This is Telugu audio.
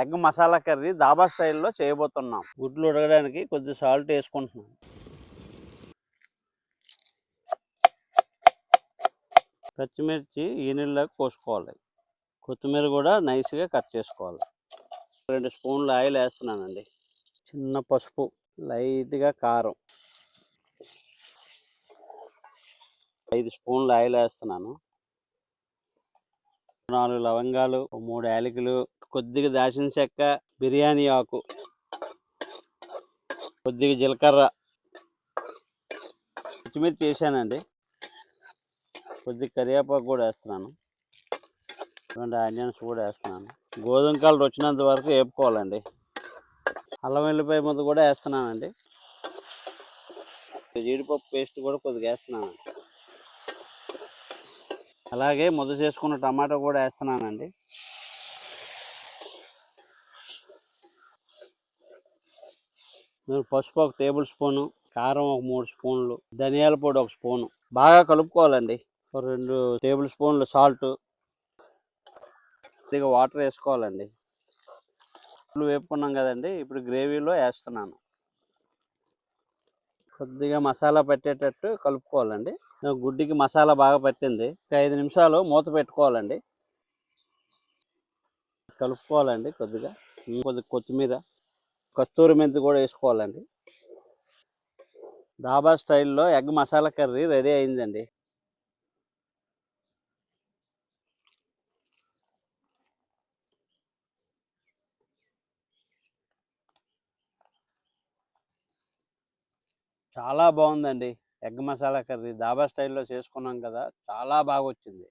ఎగ్ మసాలా కర్రీ దాబా స్టైల్లో చేయబోతున్నాం. గుడ్లు ఉడకడానికి కొద్ది సాల్ట్ వేసుకుంటున్నాం. పచ్చిమిర్చి ఈ కోసుకోవాలి. కొత్తిమీర కూడా నైస్గా కట్ చేసుకోవాలి. రెండు స్పూన్లు ఆయిల్ వేస్తున్నానండి. చిన్న పసుపు లైట్గా కారం. ఐదు స్పూన్లు ఆయిల్ వేస్తున్నాను. నాలుగు లవంగాలు మూడు యాలకులు కొద్దిగా దాచిన చెక్క బిర్యానీ ఆకు కొద్దిగా జీలకర్ర. పచ్చిమిర్చి చేశానండి. కొద్దిగా కరివేపాకు కూడా వేస్తున్నాను. రెండు ఆనియన్స్ కూడా వేస్తున్నాను. గోధుమ కాళ్ళు వచ్చినంత వరకు వేపుకోవాలండి. అల్లం వెల్లిపాయ ముద్ద కూడా వేస్తున్నానండి. జీడిపప్పు పేస్ట్ కూడా కొద్దిగా వేస్తున్నానండి అలాగే ముద్ద చేసుకున్న టమాటా కూడా వేస్తున్నానండి. నేను పసుపు ఒక టేబుల్ స్పూను కారం ఒక మూడు స్పూన్లు ధనియాల పొడి ఒక స్పూను. బాగా కలుపుకోవాలండి. ఒక రెండు టేబుల్ స్పూన్లు సాల్ట్. కొద్దిగా వాటర్ వేసుకోవాలండి. ఇప్పుడు వేపుకున్నాం కదండి ఇప్పుడు గ్రేవీలో వేస్తున్నాను. కొద్దిగా మసాలా పట్టేటట్టు కలుపుకోవాలండి. గుడ్డికి మసాలా బాగా పట్టింది. ఒక ఐదు నిమిషాలు మూత పెట్టుకోవాలండి. కలుపుకోవాలండి కొద్దిగా. కొద్దిగా కొత్తిమీర కస్తూరి మెంతి కూడా వేసుకోవాలండి. డాబా స్టైల్లో ఎగ్ మసాలా కర్రీ రెడీ అయిందండి. చాలా బాగుందండి. ఎగ్ మసాలా కర్రీ దాబా స్టైల్లో చేసుకున్నాం కదా! చాలా బాగా వచ్చింది